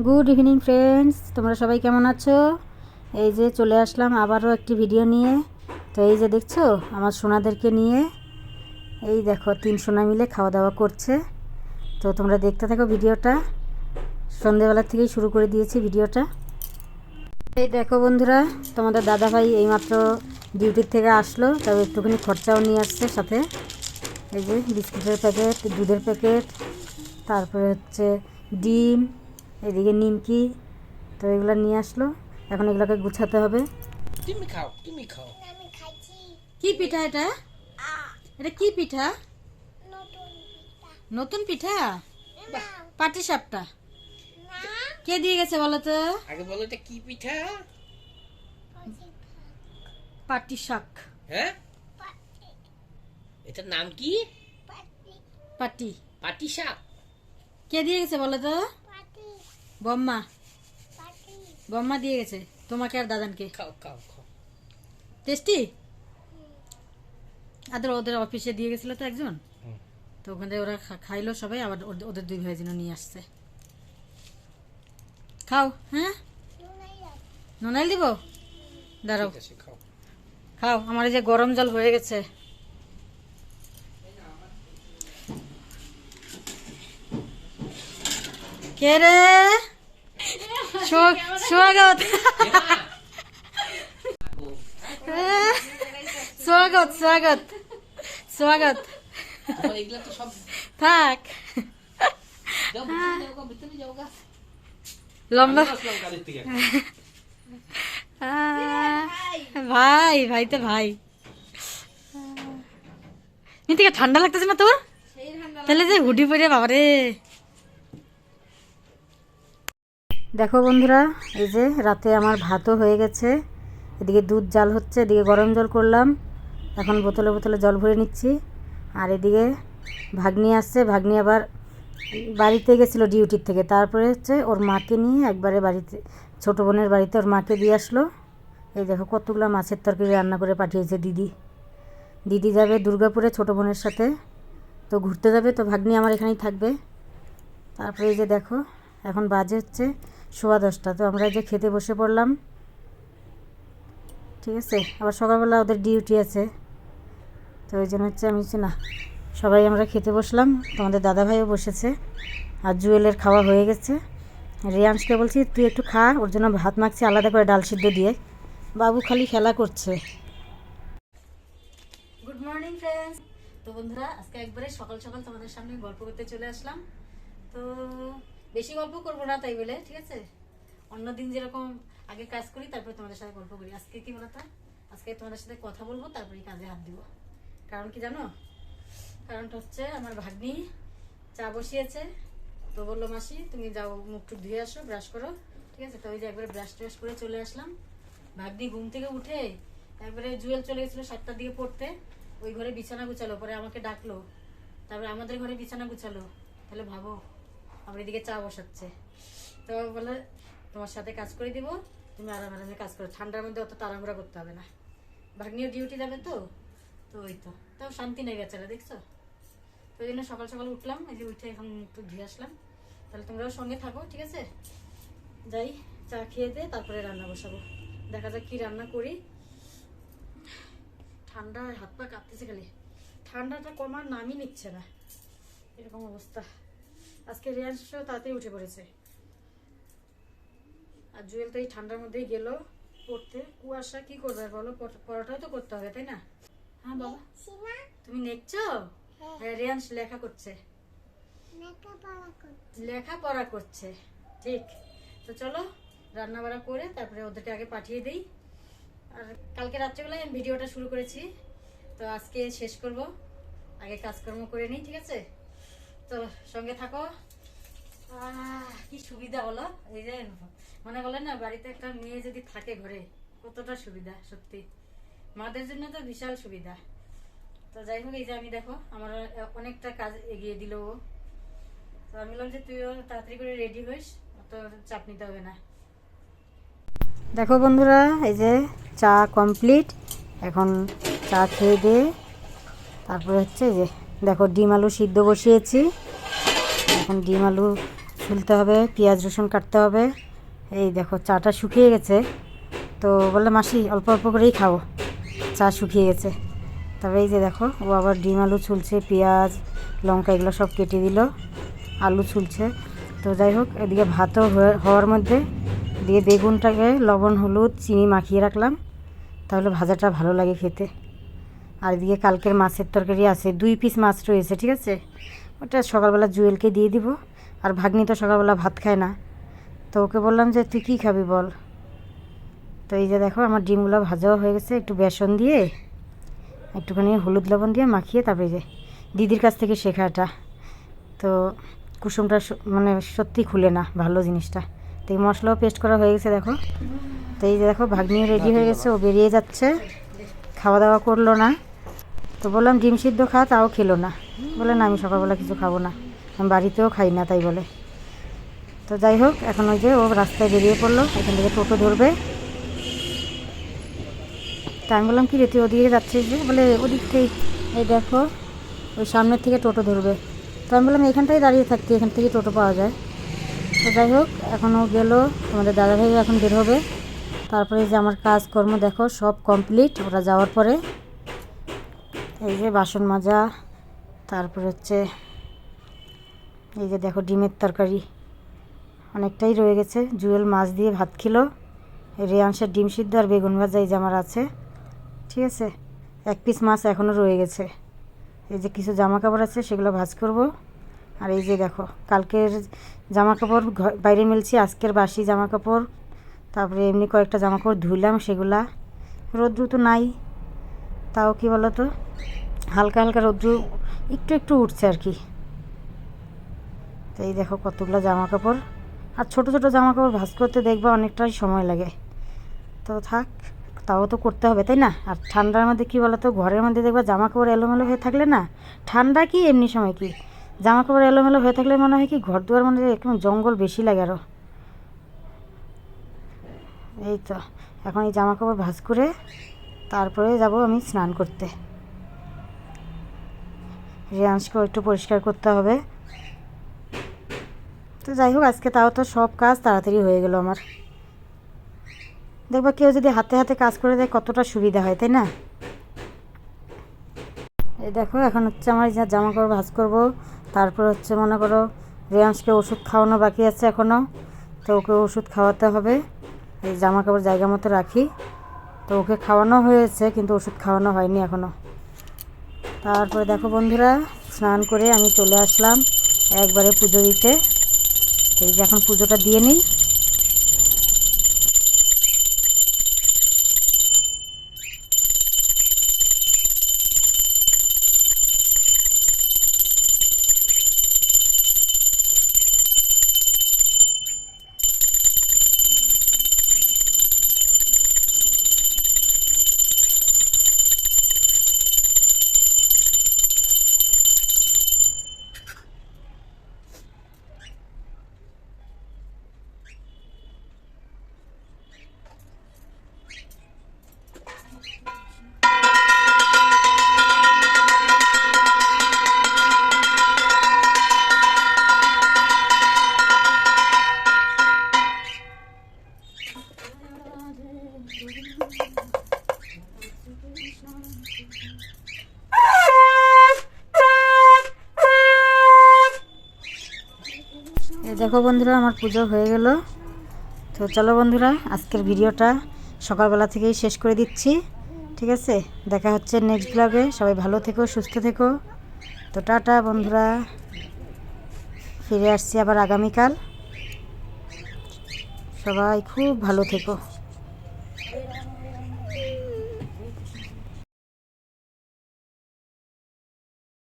Good evening friends তোমরা সবাই কেমন আছো? এই যে চলে আসলাম আবারও একটি ভিডিও নিয়ে। তো এই যে দেখছ, আমার সোনাদেরকে নিয়ে। এই দেখো, তিন সোনা মিলে খাওয়া দাওয়া করছে। তো তোমরা দেখতে থাকো ভিডিওটা সন্ধেবেলা থেকেই শুরু করে দিয়েছি ভিডিওটা এই দেখো বন্ধুরা, তোমাদের দাদাভাই এইমাত্র ডিউটির থেকে আসলো। তবে একটুখানি খরচাও নিয়ে আসছে সাথে। এই যে বিস্কুটের প্যাকেট, দুধের প্যাকেট, তারপরে হচ্ছে ডিম এদিকে নিমকি তো এগুলো নিয়ে আসলো। এখন এগুলোকে গুছাতে হবে। তুমি খাও তুমি খাও। আমি খাইছি কি পিঠা এটা? এটা কি পিঠা? নতুন পিঠা। নতুন পিঠা? পাটি সাপটা। না। কে দিয়ে গেছে বলো তো? আগে বলো এটা কি পিঠা? পাটি শাক। হ্যাঁ? এটার নাম কি? পাটি। পাটি। পাটি শাক কে দিয়ে গেছে বলো তো? বম্মা। বম্মা দিয়ে গেছে তোমাকে আর দাদানকে। খাও খাও খাও। টেস্টি? আদের ওদের অফিসে দিয়ে গেছিল তো একজন। তো ওখানে ওরা খাইলো সবাই আবার ওদের- ওদের দুই ভাই যেন নিয়ে আসছে। খাও হ্যাঁ? নুনাই নোনাইল দিব? দাঁড়াও। খাও। খাও আমার এই যে গরম জল হয়ে গেছে। কে রে? স্বাগত স্বাগত স্বাগত স্বাগত থাক। লম্বা। ভাই ভাই তো ভাই। মিতিকা ঠান্ডা লাগতেছে না তোর? তাহলে যে হুডি পরে বাবারে। দেখো বন্ধুরা, এই যে রাতে আমার ভাতও হয়ে গেছে। এদিকে দুধ জাল হচ্ছে, এদিকে গরম জল করলাম। এখন বোতলে বোতলে জল ভরে নিচ্ছি। আর এদিকে ভাগ্নি আসছে, ভাগ্নি আবার বাড়িতে গেছিল ডিউটির থেকে। তারপরে হচ্ছে ওর মাকে নিয়ে একবারে বাড়িতে, ছোটো বোনের বাড়িতে ওর মাকে দিয়ে আসলো। এই দেখো কতগুলো মাছের তরকারি রান্না করে পাঠিয়েছে দিদি। দিদি যাবে দুর্গাপুরে ছোটো বোনের সাথে। তো ঘুরতে যাবে, তো ভাগ্নি আমার এখানেই থাকবে। তারপরে এই যে দেখো, এখন বাজে হচ্ছে সোয়া দশটা। তো আমরা যে খেতে বসে পড়লাম। ঠিক আছে? আবার সকালবেলা ওদের ডিউটি আছে। তো ওই জন্য হচ্ছে আমি না, সবাই আমরা খেতে বসলাম। তোমাদের দাদাভাইও বসেছে। আর জুয়েলের খাওয়া হয়ে গেছে। রিয়াংশকে বলছি, তুই একটু খা, ওর জন্য ভাত মাখছি, আলাদা করে ডাল সিদ্ধ দিয়ে। বাবু খালি খেলা করছে। গুড মর্নিং ফ্রেন্ডস তো বন্ধুরা, আজকে একবারে সকাল সকাল তোমাদের সামনে গল্প করতে চলে আসলাম। তো বেশি গল্প করব না তাই বলে, ঠিক আছে? অন্য দিন যেরকম আগে কাজ করি, তারপরে তোমাদের সাথে গল্প করি। আজকে কি বলতো আজকে তোমাদের সাথে কথা বলব, তারপরে কাজে হাত দিব। কারণ কি জানো? কারণটা হচ্ছে আমার ভাগ্নি চা বসিয়েছে, তো বলল, মাসি, তুমি যাও, মুখ টুক ধুয়ে আসো ব্রাশ করো। ঠিক আছে? তো ওই যে একবারে ব্রাশ ট্রাশ করে চলে আসলাম। ভাগ্নি ঘুম থেকে উঠে একবারে জুয়েল চলে গেছিল সাতটার দিকে পড়তে। ওই ঘরে বিছানা গুছালো, পরে আমাকে ডাকলো। তারপরে আমাদের ঘরে বিছানা গুছালো। তাহলে ভাবো আমার এদিকে চা বসাচ্ছে। তো বলে, তোমার সাথে কাজ করে দিব, তুমি আরাম আরামে কাজ করো। ঠান্ডার মধ্যে অত তাড়াহুড়া করতে হবে না। ভাগ্নিও ডিউটি যাবে তো তো ওই তো। তাও শান্তি নেই বেচারা, দেখছ? তো ওই জন্য সকাল সকাল উঠলাম, এই যে উঠে এখন একটু ধুয়ে আসলাম। তাহলে তোমরাও সঙ্গে থাকো, ঠিক আছে? যাই, চা খেয়ে দিয়ে তারপরে রান্না বসাবো। দেখা যাক কি রান্না করি। ঠান্ডায় হাত পা কাঁপতেছে খালি। ঠান্ডাটা কমার নামই নিচ্ছে না। এরকম অবস্থা। আজকে রিয়ান্সও তাড়াতাড়ি উঠে পড়েছে। আর জুয়েল তো এই ঠান্ডার মধ্যেই গেল পড়তে। কুয়াশা কি করবে বলো? পড়- পড়াটাও তো করতে হবে তাই না? হ্যাঁ বাবা তুমি নেকছো হ্যাঁ। হ্যাঁ রিয়ান্স লেখা করছে। মেকা পাড়া লেখাপড়া করছে ঠিক। তো চলো রান্না বাড়া করে তারপরে ওদেরকে আগে পাঠিয়ে দিই। আর কালকে রাত্রেবেলায় আমি ভিডিওটা শুরু করেছি। তো আজকে শেষ করব। আগে কাজকর্ম করে নিই ঠিক আছে? তো সঙ্গে থাকো। কি সুবিধা হলো এই যে মানে বলে না, বাড়িতে একটা মেয়ে যদি থাকে ঘরে, কতটা সুবিধা, সত্যি। মাদের জন্য তো বিশাল সুবিধা। তো যাই হোক, এই যে আমি দেখো, আমার অনেকটা কাজ এগিয়ে দিল ও। তো আমি বললাম যে, তুইও তাড়াতাড়ি করে রেডি হইস অত চাপ নিতে হবে না। দেখো বন্ধুরা, এই যে চা কমপ্লিট এখন চা খেয়ে দিয়ে তারপরে হচ্ছে এই যে দেখো ডিম আলু সিদ্ধ বসিয়েছি। এখন ডিম আলু ছুলতে হবে, পেঁয়াজ রসুন কাটতে হবে। এই দেখো চাটা শুকিয়ে গেছে। তো বললে, মাসি, অল্প অল্প করেই খাব। চা শুকিয়ে গেছে। তবে এই যে দেখো, ও আবার ডিম আলু ছুলছে, পেঁয়াজ, লঙ্কা এগুলো সব কেটে দিল, আলু ছুলছে। তো যাই হোক, এদিকে ভাতও হওয়ার মধ্যে দিয়ে বেগুনটাকে, লবণ, হলুদ, চিনি মাখিয়ে রাখলাম। তাহলে ভাজাটা ভালো লাগে খেতে। আর এদিকে কালকের মাছের তরকারি আছে, দুই পিস মাছ রয়েছে, ঠিক আছে? ওটা সকালবেলা জুয়েলকে দিয়ে দিব, আর ভাগ্নি তো সকালবেলা ভাত খায় না। তো ওকে বললাম যে, তুই কী খাবি বল? তো এই যে দেখো, আমার ডিমগুলো ভাজাও হয়ে গেছে, একটু বেসন দিয়ে, একটুখানি হলুদ লবণ দিয়ে মাখিয়ে তারপরে যে দিদির কাছ থেকে শেখা এটা। তো কুসুমটা মানে সত্যি খুলে না, ভালো জিনিসটা। তো এই মশলাও পেস্ট করা হয়ে গেছে, দেখো। তো এই যে দেখো ভাগ্নিও রেডি হয়ে গেছে, ও বেরিয়ে যাচ্ছে। খাওয়া দাওয়া করল না। তো বললাম, ডিম সিদ্ধ খা, তাও খেলো না। বলে না আমি সকালবেলা কিছু খাব না। আমি বাড়িতেও খাই না, তাই বলে। তো যাই হোক, এখন ওই যে ও রাস্তায় বেরিয়ে পড়ল, এখান থেকে টোটো ধরবে। তা আমি বললাম, কি রে, তুই ওদিকে যাচ্ছিস বলে, ওদিক থেকে এই দেখো, ওই সামনের থেকে টোটো ধরবে। তো আমি বললাম এখানটাই দাঁড়িয়ে থাকতে এখান থেকে টোটো পাওয়া যায়। তো যাই হোক এখনও গেলো, আমাদের দাদাভাই এখন বের হবে। তারপরে যে আমার কাজকর্ম, দেখো, সব কমপ্লিট ওরা যাওয়ার পরে এই যে বাসন মাজা, তারপর হচ্ছে এই যে দেখো ডিমের তরকারি। অনেকটাই রয়ে গেছে। জুয়েল মাছ দিয়ে ভাত খেলো। রেয়াংশের ডিম সিদ্ধ আর বেগুন ভাজা এই যে আমার আছে। ঠিক আছে? এক পিস মাছ এখনও রয়ে গেছে। এই যে কিছু জামা কাপড় আছে, সেগুলো ভাজ করব। আর এই যে দেখো, কালকের জামা কাপড় বাইরে মিলছি, আজকের বাসি জামা কাপড় তারপরে এমনি কয়েকটা জামা কাপড় ধুইলাম, সেগুলা। রোদ্রু তো নাই। তাও কি বলো তো হালকা হালকা রোদ্রু একটু একটু উঠছে আর কি। তো এই দেখো কতগুলো জামা কাপড় আর ছোট ছোট জামা কাপড় ভাঁজ করতে দেখবা অনেকটাই সময় লাগে। তো থাক, তাও তো করতে হবে, তাই না? আর ঠান্ডার মধ্যে কী বলো তো ঘরের মধ্যে দেখবা জামা কাপড় এলোমেলো হয়ে থাকলে না, ঠান্ডা কি এমনি সময় কি? জামা কাপড় এলোমেলো হয়ে থাকলে মনে হয় কি ঘর দুয়ার মধ্যে একদম জঙ্গল বেশি লাগে আরও এই তো, এখন এই জামা কাপড় ভাঁজ করে তারপরে যাব আমি স্নান করতে। রিয়াংশকেও একটু পরিষ্কার করতে হবে। তো যাই হোক, আজকে তাও তো সব কাজ তাড়াতাড়ি হয়ে গেল আমার। দেখবা কেউ যদি হাতে হাতে কাজ করে দেয়, কতটা সুবিধা হয়, তাই না? এই দেখো, এখন হচ্ছে আমার যা জামা কাপড় ভাজ করব। তারপর হচ্ছে মনে করো রেয়াংশকে ওষুধ খাওয়ানো বাকি আছে এখনও তো ওকে ওষুধ খাওয়াতে হবে। এই জামা কাপড় জায়গা মতো রাখি। তো ওকে খাওয়ানো হয়েছে, কিন্তু ওষুধ খাওয়ানো হয়নি এখনও তারপরে দেখো বন্ধুরা, স্নান করে আমি চলে আসলাম একবারে পুজো দিতে। এই যে এখন পুজোটা দিয়ে নিই। দেখো বন্ধুরা, আমার পুজো হয়ে গেল। তো চলো বন্ধুরা, আজকের ভিডিওটা সকালবেলা থেকেই শেষ করে দিচ্ছি। ঠিক আছে? দেখা হচ্ছে নেক্সট ব্লগে সবাই ভালো থেকো, সুস্থ থেকো। তো টাটা বন্ধুরা। ফিরে আসছি আবার আগামীকাল। সবাই খুব ভালো থেকো।